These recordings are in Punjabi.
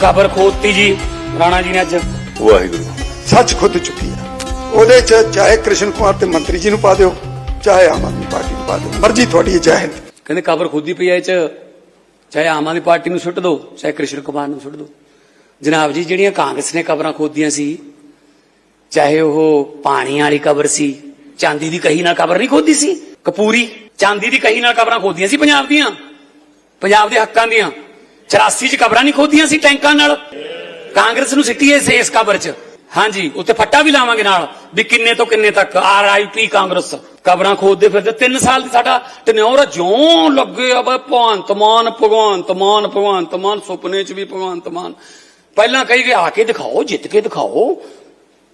ਕਬਰ ਖੋਦਤੀ ਜੀ ਰਾਣਾ ਜੀ ਨੇ ਅੱਜ ਵਾਹਿਗੁਰੂ। ਸੱਚ ਖੁੱਦ ਚੁੱਕੀ ਆ। ਉਹਦੇ ਚ ਚਾਹੇ ਕ੍ਰਿਸ਼ਨ ਕੁਮਾਰ ਤੇ ਮੰਤਰੀ ਜੀ ਨੂੰ ਪਾ ਦਿਓ ਚਾਹੇ ਆਮ ਆਦਮੀ ਪਾਰਟੀ ਨੂੰ ਪਾ ਦਿਓ ਮਰਜ਼ੀ ਤੁਹਾਡੀ ਹੈ ਚਾਹੇ ਕਹਿੰਦੇ ਕਬਰ ਖੋਦੀ ਪਈ ਐ ਚ ਚਾਹੇ ਆਮ ਆਦਮੀ ਪਾਰਟੀ ਨੂੰ ਸੁੱਟ ਦਿਓ ਚਾਹੇ ਕ੍ਰਿਸ਼ਨ ਕੁਮਾਰ ਨੂੰ ਸੁੱਟ ਦਿਓ। ਜਨਾਬ ਜੀ ਜਿਹੜੀਆਂ ਕਾਂਗਰਸ ਨੇ ਕਬਰਾਂ ਖੋਦੀਆਂ ਸੀ ਚਾਹੇ ਉਹ ਪਾਣੀ ਵਾਲੀ ਕਬਰ ਸੀ ਚਾਂਦੀ ਦੀ ਕਹੀ ਨਾਲ ਕਬਰ ਨਹੀਂ ਖੋਦੀ ਸੀ ਕਪੂਰੀ ਚਾਂਦੀ ਦੀ ਕਹੀ ਨਾਲ ਕਬਰਾਂ ਖੋਦੀਆਂ ਸੀ ਪੰਜਾਬ ਦੀਆਂ ਪੰਜਾਬ ਦੇ ਹੱਕਾਂ ਦੀਆਂ। 84 ਚ ਕਬਰਾਂ ਨਹੀਂ ਖੋਦੀਆਂ ਸੀ ਟੈਂਕਾਂ ਨਾਲ। ਕਾਂਗਰਸ ਨੂੰ ਸਿੱਟੀ ਇਸ ਇਸ ਕਬਰ ਚ। ਹਾਂਜੀ, ਉੱਤੇ ਫੱਟਾ ਵੀ ਲਾਵਾਂਗੇ ਨਾਲ ਵੀ ਕਿੰਨੇ ਤੋਂ ਕਿੰਨੇ ਤੱਕ ਆਰਆਈਪੀ ਕਾਂਗਰਸ ਕਬਰਾਂ ਖੋਦਦੇ ਫਿਰਦੇ। 3 ਸਾਲ ਦੀ ਸਾਡਾ ਟਨਿਓਰ ਜਿਉਂ ਲੱਗੇ ਆ ਬਈ, ਭਗਵੰਤ ਮਾਨ ਭਗਵੰਤ ਮਾਨ ਭਗਵੰਤ ਮਾਨ, ਸੁਪਨੇ ਚ ਵੀ ਭਗਵੰਤ ਮਾਨ। ਪਹਿਲਾਂ ਕਹੀ ਗਏ, ਆ ਕੇ ਦਿਖਾਓ, ਜਿੱਤ ਕੇ ਦਿਖਾਓ।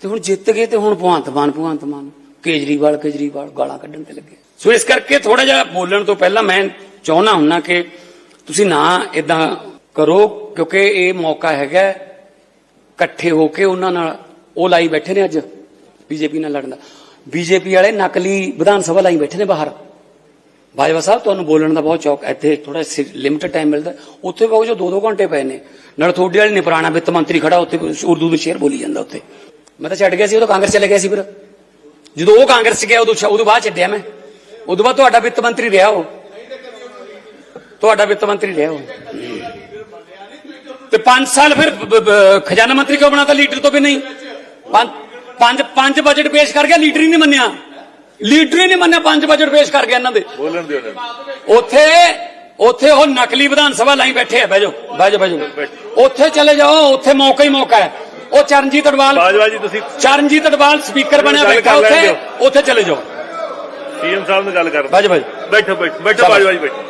ਤੇ ਹੁਣ ਜਿੱਤ ਗਏ ਤੇ ਹੁਣ ਭਗਵੰਤ ਮਾਨ ਭਗਵੰਤ ਮਾਨ। ਕੇਜਰੀਵਾਲ ਕੇਜਰੀਵਾਲ ਗਾਲਾਂ ਕੱਢਣ ਤੇ ਲੱਗੇ। ਸੋ ਇਸ ਕਰਕੇ ਥੋੜਾ ਜਿਹਾ ਬੋਲਣ ਤੋਂ ਪਹਿਲਾਂ ਮੈਂ ਚਾਹੁੰਦਾ ਹੁੰਨਾ ਕਿ ਤੁਸੀਂ ਨਾ ਇਦਾਂ ਕਰੋ, ਕਿਉਂਕਿ ਇਹ ਮੌਕਾ ਹੈਗਾ ਇਕੱਠੇ ਹੋ ਕੇ ਉਹਨਾਂ ਨਾਲ ਉਹ ਲਾਈ ਬੈਠੇ ਨੇ ਅੱਜ ਬੀਜੇਪੀ ਨਾਲ ਲੜਨ ਦਾ। ਬੀਜੇਪੀ ਵਾਲੇ ਨਕਲੀ ਵਿਧਾਨ ਸਭਾ ਲਾਈ ਬੈਠੇ ਨੇ ਬਾਹਰ। ਬਾਜਵਾ ਸਾਹਿਬ, ਤੁਹਾਨੂੰ ਬੋਲਣ ਦਾ ਬਹੁਤ ਚੌਕ ਇੱਥੇ ਥੋੜਾ ਲਿਮਟਡ ਟਾਈਮ ਮਿਲਦਾ। ਉੱਥੇ ਬਹੁਤ ਜੋ 2-2 ਘੰਟੇ ਪਏ ਨੇ। ਨਾਲ ਤੁਹਾਡੇ ਵਾਲੇ ਨੇ ਪੁਰਾਣਾ ਵਿੱਤ ਮੰਤਰੀ ਖੜਾ, ਉੱਥੇ ਉਰਦੂ ਦੇ ਸ਼ੇਰ ਬੋਲੀ ਜਾਂਦਾ ਉੱਥੇ। ਮੈਂ ਤਾਂ ਛੱਡ ਗਿਆ ਸੀ ਉਹ ਤਾਂ ਕਾਂਗਰਸ ਚਲੇ ਗਿਆ ਸੀ ਫਿਰ। ਜਦੋਂ ਉਹ ਕਾਂਗਰਸ ਗਿਆ, ਉਦੋਂ ਉਦੋਂ ਬਾਅਦ ਛੱਡਿਆ ਮੈਂ। ਉਦੋਂ ਬਾਅਦ ਤੁਹਾਡਾ ਵਿੱਤ ਮੰਤਰੀ ਰਿਹਾ ਉਹ। ਤੁਹਾਡਾ ਵਿੱਤ ਮੰਤਰੀ ਰਿਹਾ ਉਹ ਤੇ 5 ਸਾਲ ਫਿਰ ਖਜ਼ਾਨਾ ਮੰਤਰੀ ਕਿਉਂ ਬਣਾਤਾ ਲੀਡਰ ਤੋਂ ਵੀ ਨਹੀਂ? ਪੰਜ ਪੰਜ ਬਜਟ ਪੇਸ਼ ਕਰ ਗਿਆ ਲੀਡਰ ਹੀ ਨਹੀਂ ਮੰਨਿਆ। ਲੀਡਰ ਹੀ ਨਹੀਂ ਮੰਨਿਆ ਪੰਜ ਬਜਟ ਪੇਸ਼ ਕਰ ਗਿਆ ਇਹਨਾਂ ਦੇ। ਬੋਲਣ ਦਿਓ ਉੱਥੇ ਉੱਥੇ ਉਹ ਨਕਲੀ ਵਿਧਾਨ ਸਭਾ ਲਾਈ ਬੈਠੇ ਆ ਜਾਓ ਬਹਿ ਜਾਓ ਉੱਥੇ ਚਲੇ ਜਾਓ ਉੱਥੇ ਮੌਕਾ ਹੀ ਮੌਕਾ ਹੈ। ਉਹ ਚਰਨਜੀਤ ਅਡਵਾਲ ਬਾਜਵਾ ਜੀ ਤੁਸੀਂ ਚਰਨਜੀਤ ਅਡਵਾਲ ਸਪੀਕਰ ਬਣਿਆ ਬੈਠਾ ਉੱਥੇ। ਉੱਥੇ ਚਲੇ ਜਾਓ। ਸੀਐਮ ਸਾਹਿਬ ਨਾਲ ਗੱਲ ਕਰ ਬਹਿ ਜਾਓ ਬੈਠੋ ਬੈਠੋ। ਬਾਜਵਾ ਜੀ ਬੈਠੋ।